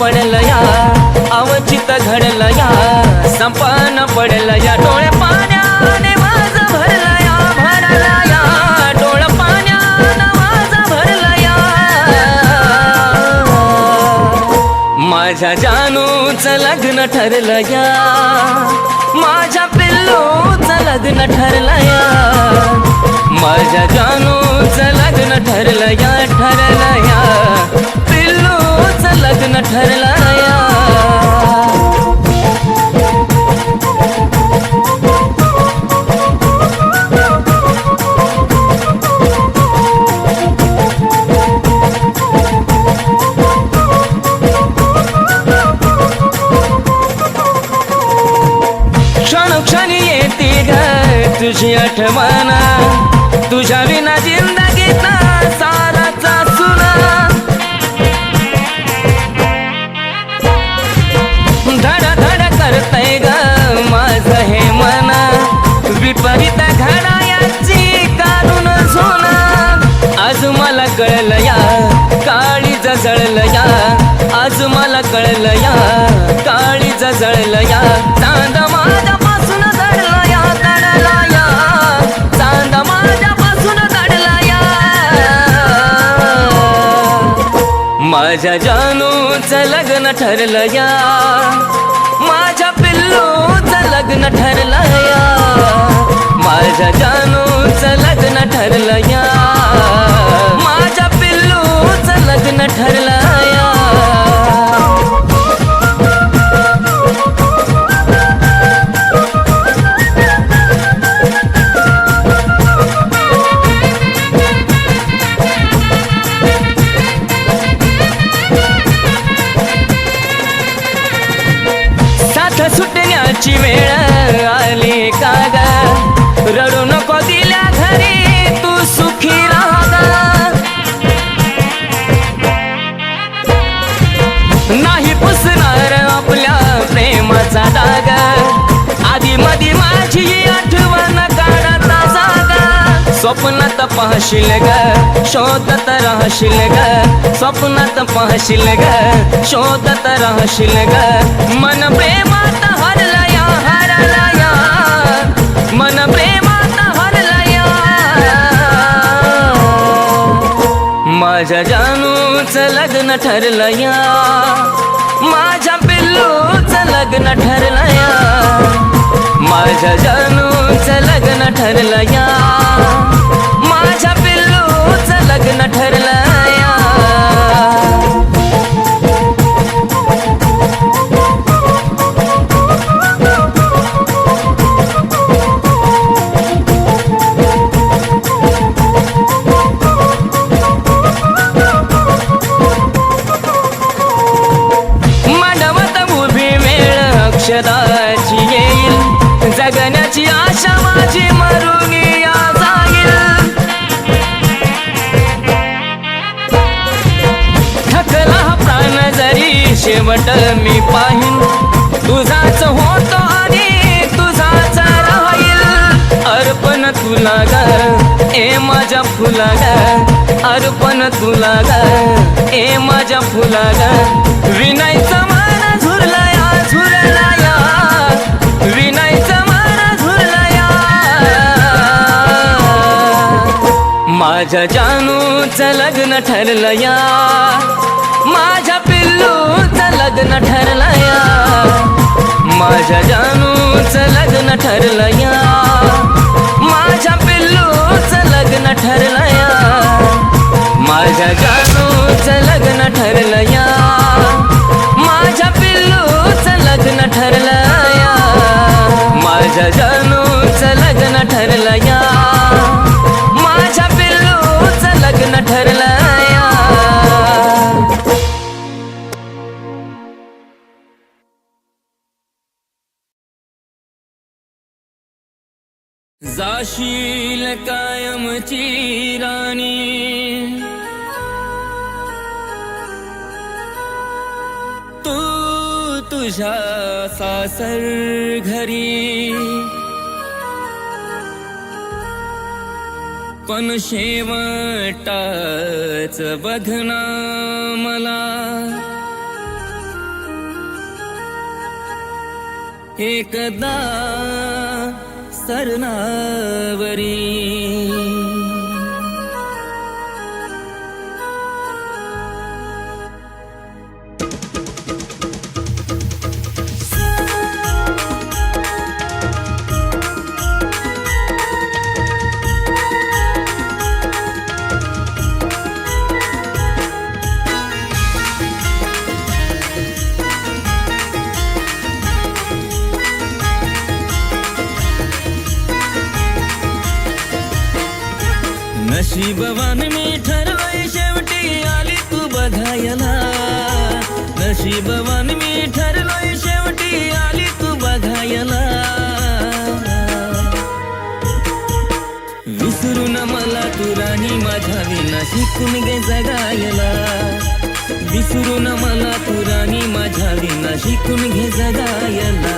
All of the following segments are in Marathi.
पडलया अवचित घडलया संपन पडलया. डोळे पाण्याने माझ भरलया भरलया डोळ पाण्याने माझ भरलया. माझ्या जानूचं लग्न ठरलया माझ्या पिल्लूचं लग्न ठरलया. माझ्या जानूचं लग्न ठरलया लग्न ठरला या क्षणोक्षणी येते ग तुझी आठवण. तुझ्या विना कळलया काळी जळलया चांद माझ्यापासून दडला या चांद माझ्यापासून दडला माझ्या जानूच लग्न ठरलया माझ्या पिल्लूचं लग्न ठरलया माझ्या जानूचं लग्न ठरलया माझ्या पिल्लूचं लग्न ठरलं स्वप्नात पाहशील ग शोधत राहशील ग। मन प्रेमात हरला या हरला या मन प्रेमात हरला या माझ्या जानूच लग्न ठरलया माझ्या पिल्लूच लग्न ठरलया। माझ्या जानूच लग्न ठरलया माझ्या पिल्लूच लग्न ठरलं अक्षराची येईल. जगण्याची आशा माझी मरून या जाईल. थकला हा प्राण जरी शेवट मी पाहिन. तुझाच होतो आणि तुझाच राहील. अर्पण तुला ग ए माझ्या फुला ग. अर्पण तुला ग ए माझ्या फुला ग. विनायचं माझ्या जानूचं लग्न ठरलं या माझ्या पिल्लूचं लग्न ठरलं या माझ्या जानूचं लग्न ठरलं या माझ्या पिल्लूचं लग्न ठरलं या माझ्या जानूचं लग्न ठरलं या माझ्या पिल्लूचं लग्न ठरलं या माझ्या तुझ्या सासर घरी. पण शेवटाच बघना मला. एकदा सरनावरी. नशीबवान मी ठरवय शेवटी आली तू बघायला. नशीबवान मी ठरलोय शेवटी आली तू बघायला. विसरून मला तू राणी माझ्या विना शिकून गे जगायला. विसरून मला तू राणी माझ्या विना शिकून घे जगायला.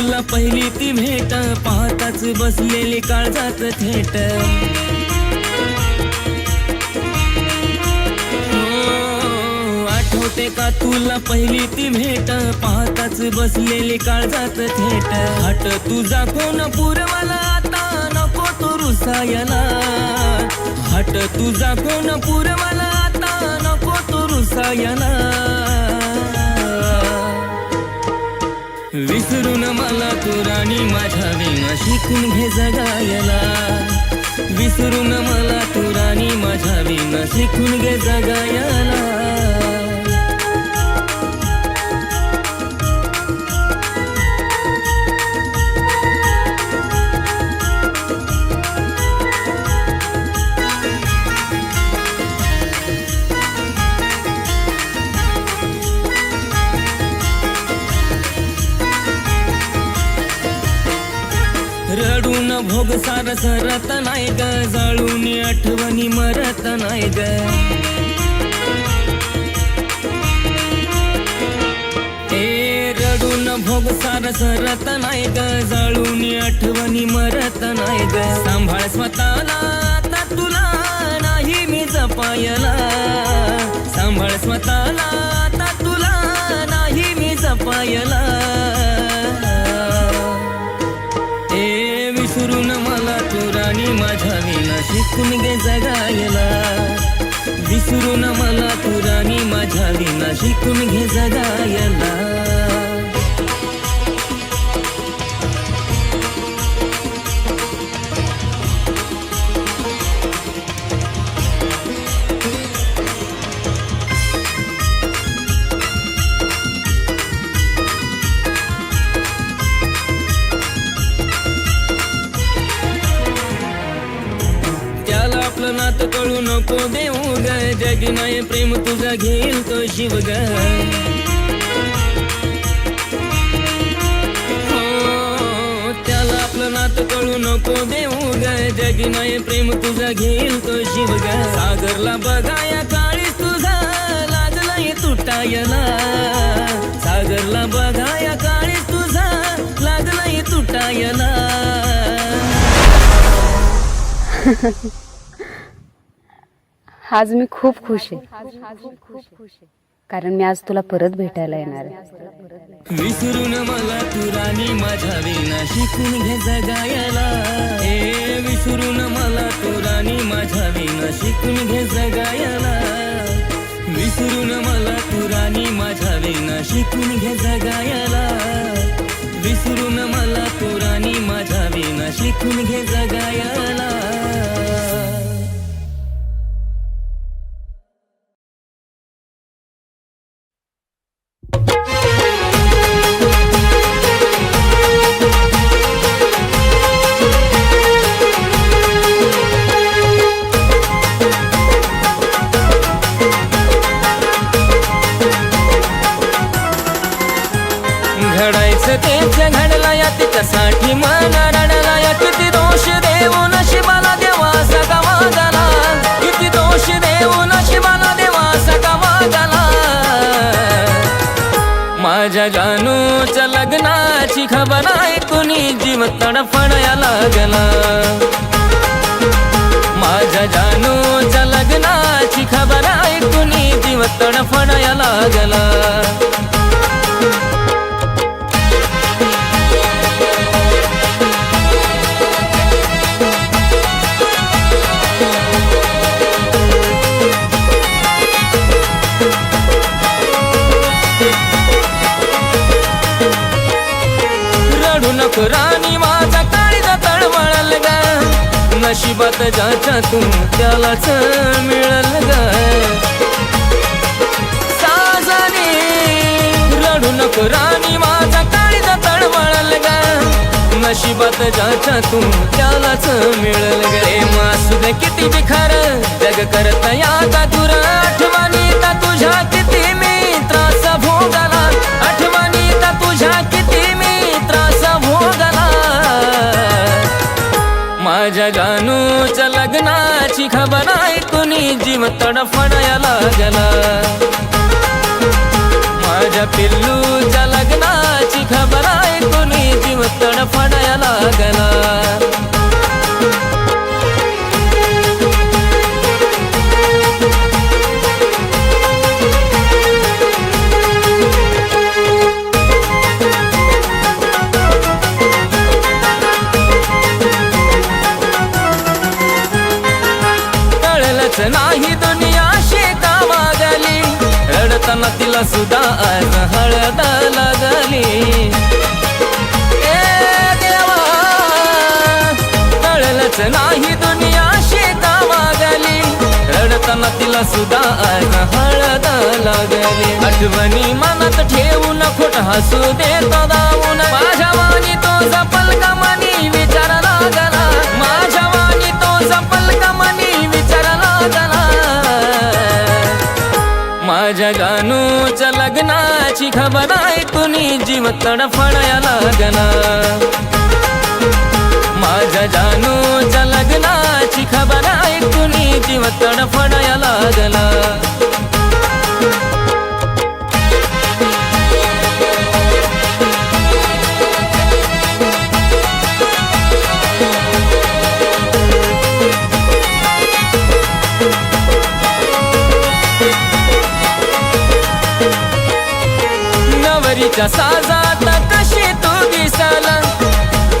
तुला पहिली ती भेट पाहताच बसलेली काळजात थेट. हो, आठवते का तुला पहिली ती भेट पाहताच बसलेली काळजात थेट. हट तुझा कोण पुरवाला आता नको तो रुसायला. हट तुझा कोण पुरवाला आता नको तो रुसायला. विसरून मला तू राणी माझ्या विना शिकून घे जगायला. विसरून मला तू राणी माझ्या विना शिकून घे जगायला. सार सरत नाही ग जाळून आठवणी मरत नाही ग. रडून भोग सार सरत नाही ग जाळून आठवणी मरत नाही ग. सांभाळ स्वतःला आता तुला नाही मी जपायला. सांभाळ स्वतःला आता तुला नाही मी जपायला. शिकून गे जगायला. विसरून मला तू माझ्या विना शिकून घे जगायला. नको देऊ ग जगी माय प्रेम तुझा घेईल तो शिव ग हो, त्याला आपलं नातं कळू नको देऊ ग जगी माय प्रेम तुझा घेईल तो शिव ग सागरला बघाया काळीस तुझा लागलाय तुटायला. सागरला बघाया काळीस तुझा लागलाय तुटायला. आज मी खूप खुश आहे. कारण मी आज तुला परत भेटायला येणार आहे. विसरून मला तू राणी माझ्या विना शिकून घे जगायला. ए विसरून मला तू राणी माझ्या विना शिकून घे जगायला. विसरून मला तू राणी माझ्या विना शिकून घे जगायला. विसरून मला तू राणी माझ्या विना शिकून घे जगायला. तिच्यासाठी मन रडला या किती दोष देऊ नशिबाला देवा सका मागला किती दोष देऊ नशिबाला देवा सका मागला माझ्या जानूच्या लग्नाची खबर ऐकूनी जीव तडफडया लागला. माझ्या जानूच्या लग्नाची खबर ऐकूनी जीव तडफडया लागला. नशिबात ज्याच्या तू त्यालाच मिळल ग. साजनी रडू नको राणी माझा काळीचा तळमळल ग. नशिबात ज्याच्या तू त्यालाच मिळल गे. रे मासुद किती बिखार जग करता या का तुरा आठवणी तुझ्या किती मी त्रास भोगाला माझ्या लग्नाची खबर ऐकूनी जीव तडफडाया लागला. माझ्या पिल्लूच्या लग्नाची खबर ऐकूनी जीव तडफडाया लागला. असताना तिला सुद्धा आज हळद लागली. ए देवा कळलंच नाही दुनिया शेता मागली? रडताना तिला सुद्धा आज हळद लागली. आठवणी मनात ठेवून खोट हसू देतो दावून माझ्या वाणी तो जपल का मनी जगानूच लग्नाची खबर ऐकूनी जीव तडफडाया लागला माझ्या जानूच लग्नाची खबर ऐकूनी जीव तडफडाया लागला कसा जाता कशी तू दिसला?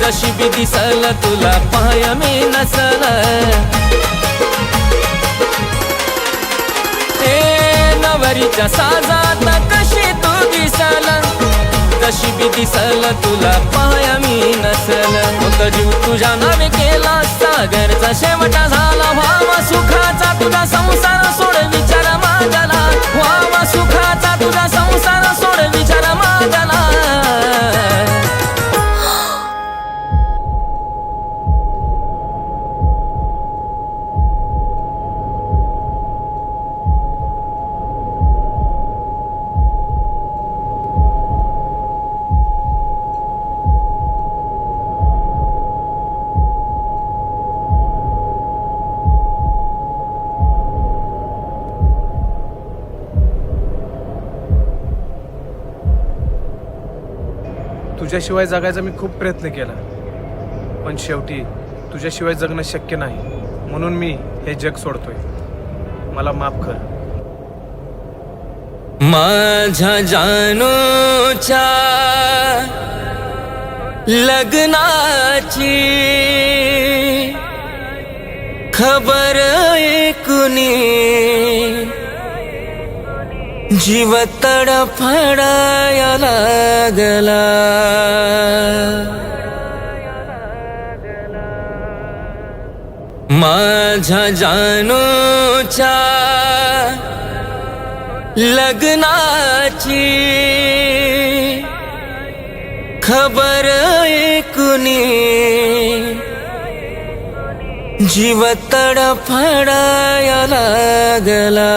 जशी बी दिसल तुला पाय मी नसल. ए नवरीच्या साजात कशी तू दिसला? जशी बी दिसल तुला पाया मी नसल. होत जीव तुझ्या नावे केला सागरचा शेवटा झाला. व्हावा सुखाचा तुझा संसार सोड विचार माझ्याला. व्हावा सुखाचा तुझा संसार सोड विचार माझ्याला. तुझ्याशिवाय जगायचा मी खूप प्रयत्न केला. पण शेवटी तुझ्याशिवाय जगणं शक्य नाही. म्हणून मी हे जग सोडतोय. मला माफ कर. माझ्या जानूच्या लग्नाची खबर ऐकुनी जीव तडफडाया लागला. माझ्या जानूच्या लग्नाची खबर ऐकुनी जीव तडफडाया लागला.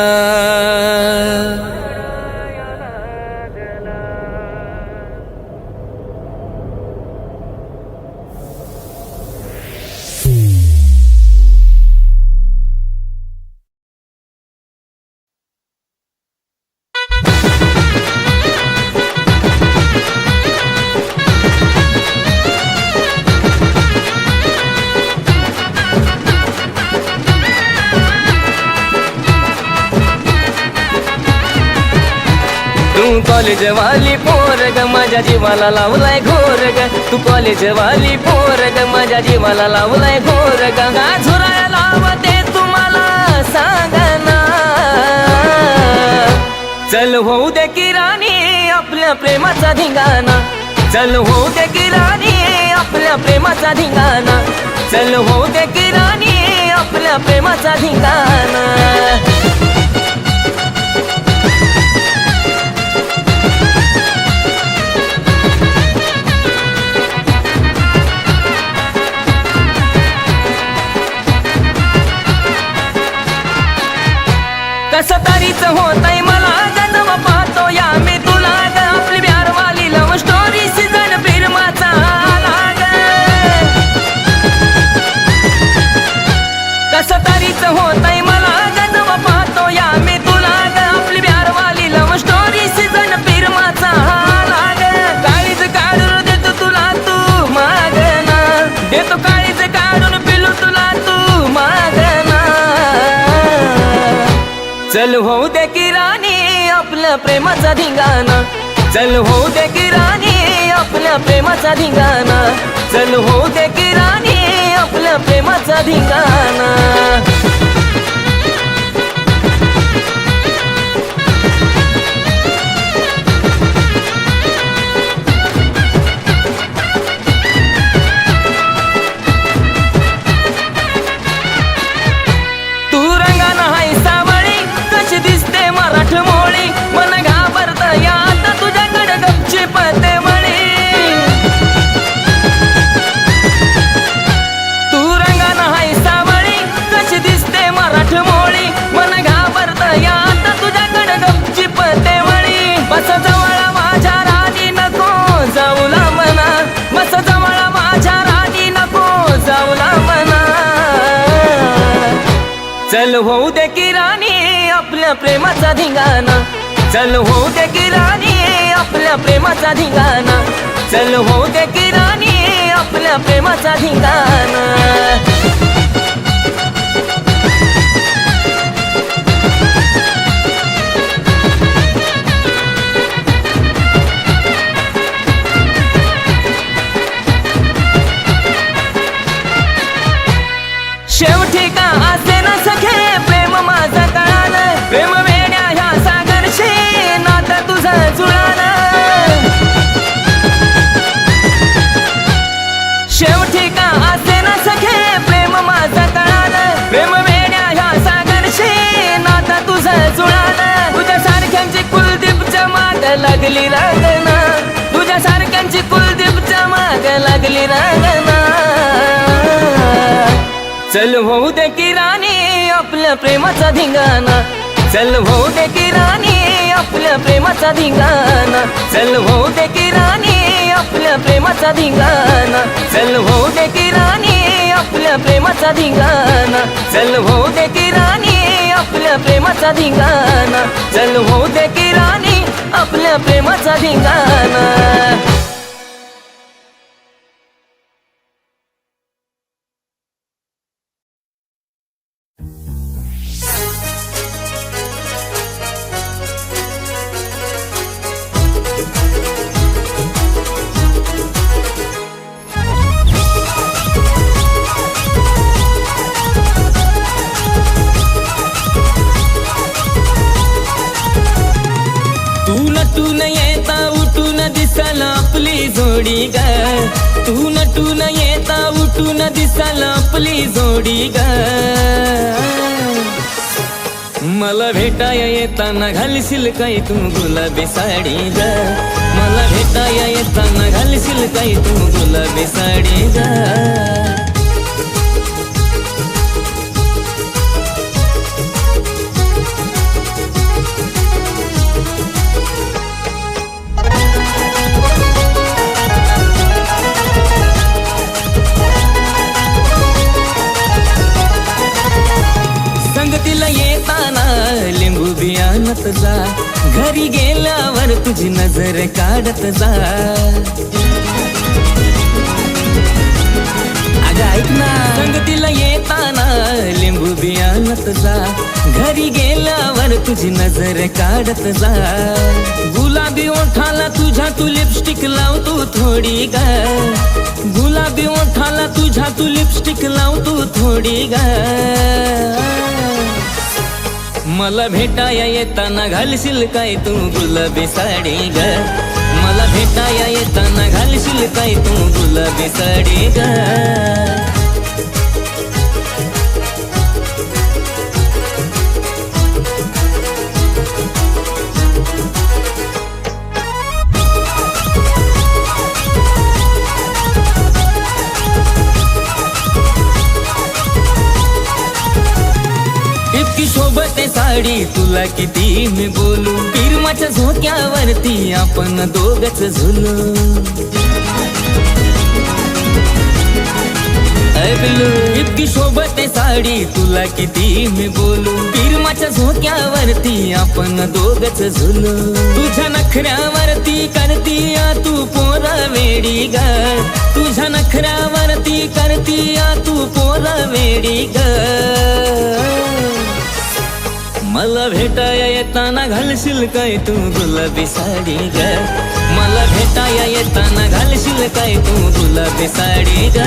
वाली पोर ग माझ्या जीवाला लावलाय घोर ग तू कॉलेज वाली पोर ग माझ्या जीवाला लावलाय घोर ग लावते तुम्हाला सांगना चल होऊ दे की राणी आपल्या प्रेमाचा धिंगाणा. चल होऊ दे की राणी आपल्या प्रेमाचा धिंगाणा. चल होऊ दे की राणी आपल्या प्रेमाचा धिंगाणा. कसं तरीच होतय चल होऊ दे किराणी आपलं आपल्या प्रेमाचा धिंगाणा. चल होऊ दे किराणी आपल्या प्रेमाचा धिंगाणा. चल होऊ दे किराणी आपल्या प्रेमाचा धिंगाणा. प्रेमाचा धिंगाणा. चल होऊ दे किराणी आपल्या प्रेमाचा धिंगाणा. चल होऊ दे किराणी आपल्या प्रेमाचा धिंगाणा. लागली रागना तुझ्या सारख्यांची कुलदीपच्या माग लागली रागना चल होऊ दे किराणी आपल्या प्रेमाचा धिंगाणा. चल होऊ दे किराणी आपल्या प्रेमाचा धिंगाणा. चल होऊ दे किराणी आपल्या प्रेमाचा धिंगाणा. चल होऊ दे किराणी आपल्या प्रेमाचा धिंगाणा. चल होऊ दे किराणी आपल्या प्रेमाचा धिंगाणा. चल होऊ दे की राणी आपल्या प्रेमाचा धिंगाणा. आपली जोडी ग. तू नटून येता उठून दिसाला आपली जोडी ग. मला भेटाया येताना घालशील काही तू गुलाबी साडी ग? मला भेटाया येताना घालशील काही तू गुलाबी साडी ग? संगतीला येताना लिंबू बियाणत जा. घरी गेल्यावर तुझी नजर काढत जा. ऐक ना संगतीला येताना लिंबू बियाणत जा. घरी गेल्यावर तुझी नजर काढत जा. गुलाबी ओठाला तुझ्या तू लिपस्टिक लाव तू थोडी ग. गुलाबी ओठाला तुझ्या तू लिपस्टिक लाव तू थोडी ग. मला भेटाया येताना घालशील काय तू गुलाबी साडी ग? मला भेटाया येताना घालशील काय तू गुलाबी साडी ग? साडी तुला किती मी बोलू? पिरमाच्या झोक्यावरती आपण दोघच झुलू. ऐकलो इतकी सोबत आहे साडी तुला किती मी बोलू? पिरमाच्या झोक्यावरती आपण दोघच झुलू. तुझ्या नखऱ्यावरती करती तू पोरा वेडी ग. तुझ्या नखऱ्यावरती करती तू पोरा वेडी ग. मला भेटाया येताना घालशील काय तू गुलाबी साडी ग? मला भेटाया येताना घालशील काय तू गुलाबी साडी ग?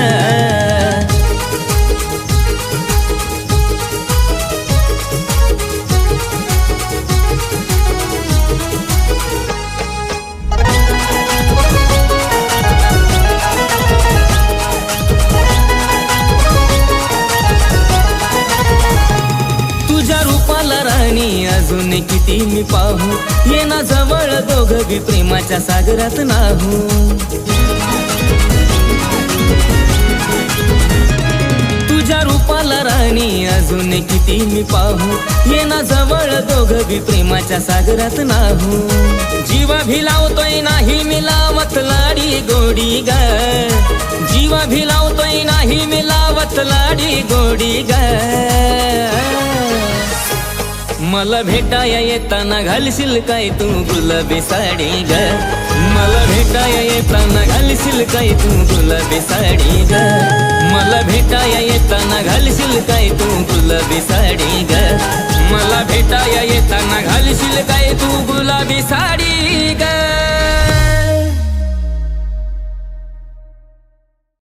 अजून किती मी पाहू? ये ना जवळ दोघ बी प्रेमाच्या सागरात नाहू. तुझ्या रूपाला राणी अजून किती मी पाहू? ये ना जवळ दोघ बी प्रेमाच्या सागरात नाहू. जीवा भी लावतोय नाही मी लावत लाडी गोडी ग. जीवा भी लावतोय नाही मी लावत लाडी गोडी ग. मला भेटाया येताना घालशील काय तू गुलाबी साडी ग? मला भेटाया येताना घालशील काय तू गुलाबी साडी ग? मला भेटाया येताना घालशील काय तू गुलाबी साडी ग? मला भेटाया येताना घालशील काय तू गुलाबी साडी ग?